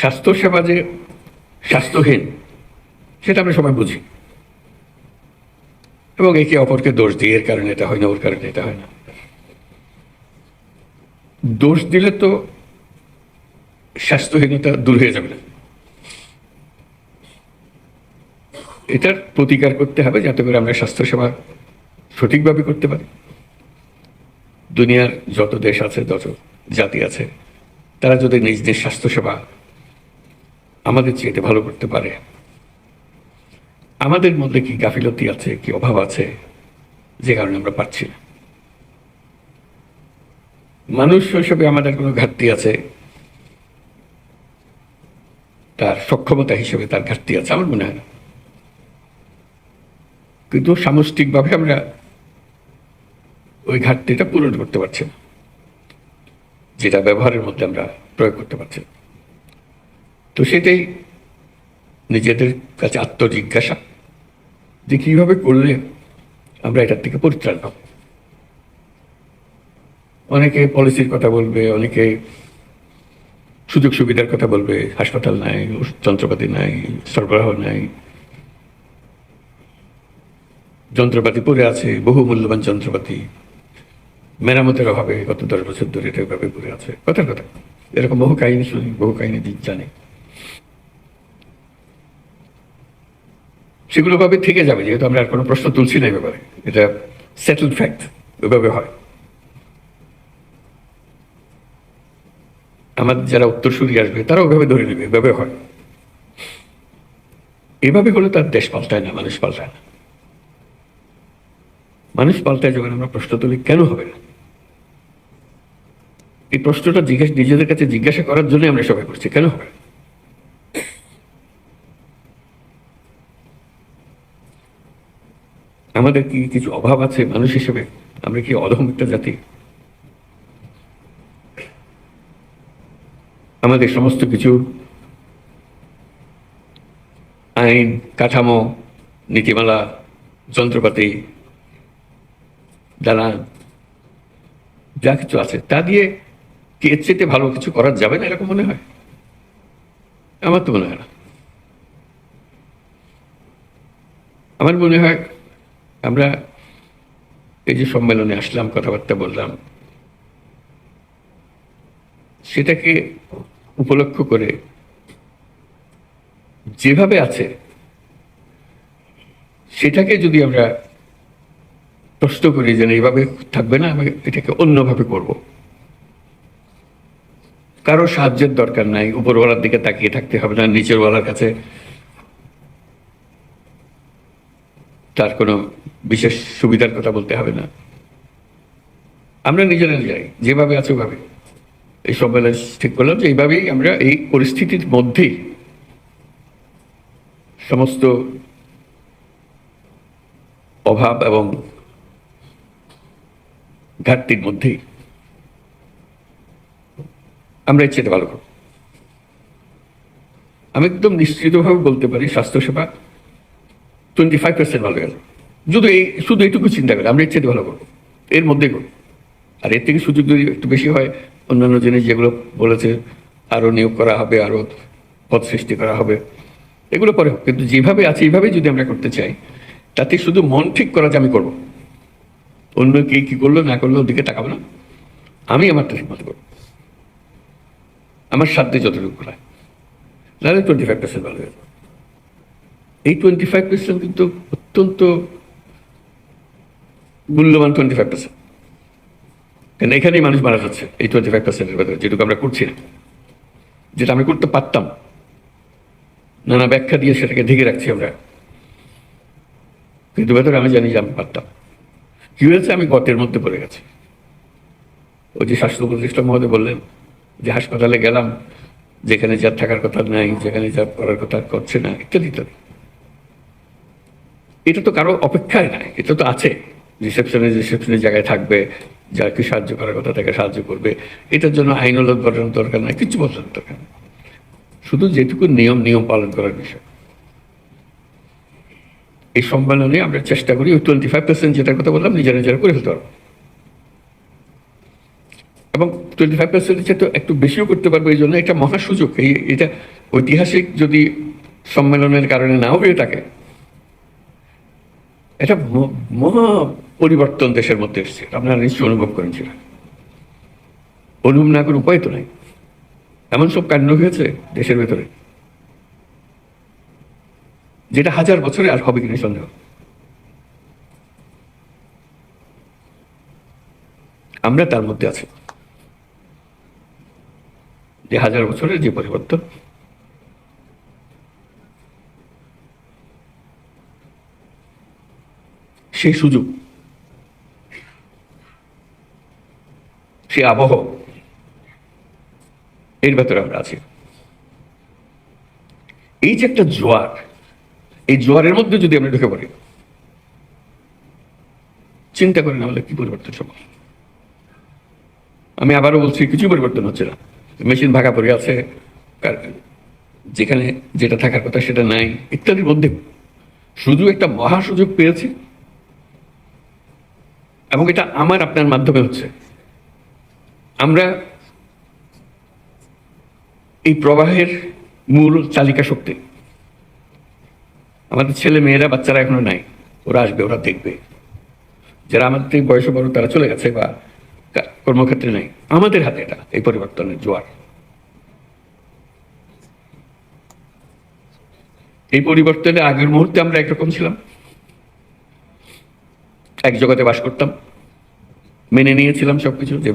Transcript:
স্বাস্থ্যসেবা যে স্বাস্থ্যহীন, সেটা আমরা সবাই বুঝি। এবং একে অপরকে দোষ দিয়ে এর কারণে এটা হয় না, ওর কারণে এটা হয় না। দোষ দিলে তো স্বাস্থ্যহীনতা দূর হয়ে যাবে না। এটার প্রতিকার করতে হবে যাতে করে আমরা স্বাস্থ্যসেবা সঠিকভাবে করতে পারি। দুনিয়ার যত দেশ আছে, যত জাতি আছে, তারা যদি নিজ নিজ স্বাস্থ্যসেবা আমাদের চেয়ে ভালো করতে পারে। আমাদের মধ্যে কি গাফিলতি আছে, কি অভাব আছে, যে কারণে আমরা পাচ্ছি না? মানুষ হিসেবে আমাদের কোনো ঘাটতি আছে, তার সক্ষমতা হিসেবে তার ঘাটতি আছে, আমার মনে হয় না। কিন্তু সামষ্টিকভাবে আমরা ওই ঘাটতিটা পূরণ করতে পারছি না, যেটা ব্যবহারের মধ্যে আমরা প্রয়োগ করতে পারছি না। তো সেটাই নিজেদের কাছে আত্মজিজ্ঞাসা যে কীভাবে করলে আমরা এটার থেকে পরিত্রাণ পাব। অনেকে পলিসির কথা বলবে, অনেকে সুযোগ সুবিধার কথা বলবে, হাসপাতাল নাই, যন্ত্রপাতি নাই, সরবরাহ নাই। যন্ত্রপাতি পড়ে আছে বহু মূল্যবান যন্ত্রপাতি। মেরামতের অভাবে গত দশ বছর ধরে এটা এভাবে পড়ে আছে। কথার কথা। এরকম বহু কাহিনী শুনি, বহু কাহিনী দিক জানি। সেগুলো ভাবে থেকে যাবে, যেহেতু আমরা আর কোনো প্রশ্ন তুলছি না এই ব্যাপারে। এটা সেটেলড ফ্যাক্ট ওইভাবে হয়। আমাদের যারা উত্তরসূরি আসবে তারা ওইভাবে ধরে নেবে, এভাবে হয়। এভাবে হলে তার দেশ পাল্টায় না, মানুষ পাল্টায় না। মানুষ পাল্টায় যখন আমরা প্রশ্ন তুলি, কেন হবে না? এই প্রশ্নটা জিজ্ঞাসা নিজেদের কাছে জিজ্ঞাসা করার জন্য আমরা সবাই করছি কেন হবে না? আমাদের কি কিছু অভাব আছে মানুষ হিসেবে? আমরা কি অধম একটা জাতি? আমাদের সমস্ত কিছু আইন, কাঠামো, নীতিমালা, যন্ত্রপাতি দালান যা কিছু আছে, তা দিয়ে কি এর চেয়ে ভালো কিছু করা যাবে না এরকম মনে হয়? আমার তো মনে হয় না। আমার মনে হয় আমরা এই যে সম্মেলনে আসলাম, কথাবার্তা বললাম, সেটাকে উপলক্ষ করে যেভাবে আছে, সেটাকে যদি আমরা প্রশ্ন করি যে এইভাবে থাকবে না, আমি এটাকে অন্যভাবে করব। কারও সাহায্যের দরকার নাই, উপরওয়ালার দিকে তাকিয়ে থাকতে হবে না, নিচেরওয়ালার কাছে তার কোনো বিশেষ সুবিধার কথা বলতে হবে না। আমরা নিজেরা যাই, যেভাবে আছে ওভাবে। এই সম্মেলন ঠিক করলাম যে এইভাবেই আমরা এই পরিস্থিতির মধ্যেই সমস্ত অভাব এবং ঘাটতির মধ্যেই আমরা চেয়ে ভালো করব। আমি একদম নিশ্চিতভাবে বলতে পারি স্বাস্থ্যসেবা টোয়েন্টি ফাইভ পার্সেন্ট ভালো গেল। শুধু এই, শুধু এইটুকু চিন্তা করে, আমরা চেয়ে ভালো করব। এর মধ্যে করব। আর এর থেকে সুযোগ যদি একটু বেশি হয়, অন্যান্য জিনিস যেগুলো বলেছে আরও নিয়োগ করা হবে আরও পদ সৃষ্টি করা হবে, এগুলো পরে হোক। কিন্তু যেভাবে আছে এইভাবেই যদি আমরা করতে চাই, তাতে শুধু মন ঠিক করা যে আমি করব। অন্য কে কী করল, না করল, ওদিকে তাকাবো না। আমি আমারটা ঠিক মতো করব। আমার সাধ্যে যতটুকু করা নাহলে টোয়েন্টি ফাইভ পার্সেন্ট ভালো হয়ে যাবে। এই টোয়েন্টি ফাইভ পার্সেন্ট কিন্তু অত্যন্ত মূল্যবান টোয়েন্টি ফাইভ পার্সেন্ট কেন এখানেই মানুষ মারা যাচ্ছে এই টোয়েন্টি ফাইভ পার্সেন্টের ভেতরে, যেটুকু আমরা করছি না। যেটা আমি করতে পারতাম, নানা ব্যাখ্যা দিয়ে সেটাকে ঢেকে রাখছি আমরা। কিন্তু ভেতরে আমি জানি যে আমি পারতাম। কি হয়েছে আমি গতের মধ্যে পড়ে গেছি। ওই যে স্বাস্থ্য উপদেষ্টা মহোদয় বললেন যে হাসপাতালে গেলাম, যেখানে যার থাকার কথা নাই, যেখানে যা করার কথা করছে না, ইত্যাদি ইত্যাদি। এটা তো কারও অপেক্ষায় নাই, এটা তো আছে। রিসেপশনে রিসেপশনের জায়গায় থাকবে যাকে সাহায্য করার কথা তাকে সাহায্য করবে। এটার জন্য আইনলত বাড়ানোর দরকার নাই, কিছু বদলানোর দরকার নেই। শুধু যেটুকু নিয়ম নিয়ম পালন করার বিষয়। এই সম্মেলনে আমরা চেষ্টা করি, ওই টোয়েন্টি ফাইভ পার্সেন্ট যেটার কথা বললাম, নিজেরা নিজেরা করে ফেলতে পারব। এবং টোয়েন্টি ফাইভ পার্সেন্টের চেয়ে তো একটু বেশিও করতে পারব, এই জন্য এটা মহা সুযোগ। এই, এটা ঐতিহাসিক যদি সম্মেলনের কারণে নাও হয়ে থাকে এটা মহা পরিবর্তন দেশের মধ্যে এসছে। আপনারা নিশ্চয়ই অনুভব সেটা অনুভব না করে উপায় তো নাই। এমন সব কাণ্ড হয়েছে দেশের ভেতরে। যেটা হাজার বছরে আর হবে কিনা সন্দেহ। আমরা তার মধ্যে আছি। যে হাজার বছরের যে পরিবর্তন সেই সুযোগ। সে আবহ। এর ভেতরে আমরা আছি। এই যে একটা জোয়ার, এই জোয়ারের মধ্যে যদি আমরা ঢুকে পড়ি, চিন্তা করেন আমাদের কি পরিবর্তন সম্ভব? আমি আবারও বলছি কিছু পরিবর্তন হচ্ছে না। মেশিন ভাগা পড়ে আছে যেখানে যেটা থাকার কথা সেটা নাই, ইত্যাদির মধ্যে। শুধু একটা মহা সুযোগ পেয়েছি। এবং এটা আমার, আপনার মাধ্যমে হচ্ছে। আমরা এই প্রবাহের মূল চালিকা শক্তি। আমাদের ছেলে মেয়েরা, বাচ্চারা এখনও নাই। ওরা আসবে, ওরা দেখবে। যারা আমাদের থেকে বয়সে বড়, তারা চলে গেছে বা কর্মক্ষেত্রে নাই। আমাদের হাতে এটা, এই পরিবর্তনের জোয়ার। এই পরিবর্তনে আগের মুহূর্তে আমরা একরকম ছিলাম। এক জগতে বাস করতাম। মেনে নিয়েছিলাম সবকিছু। যে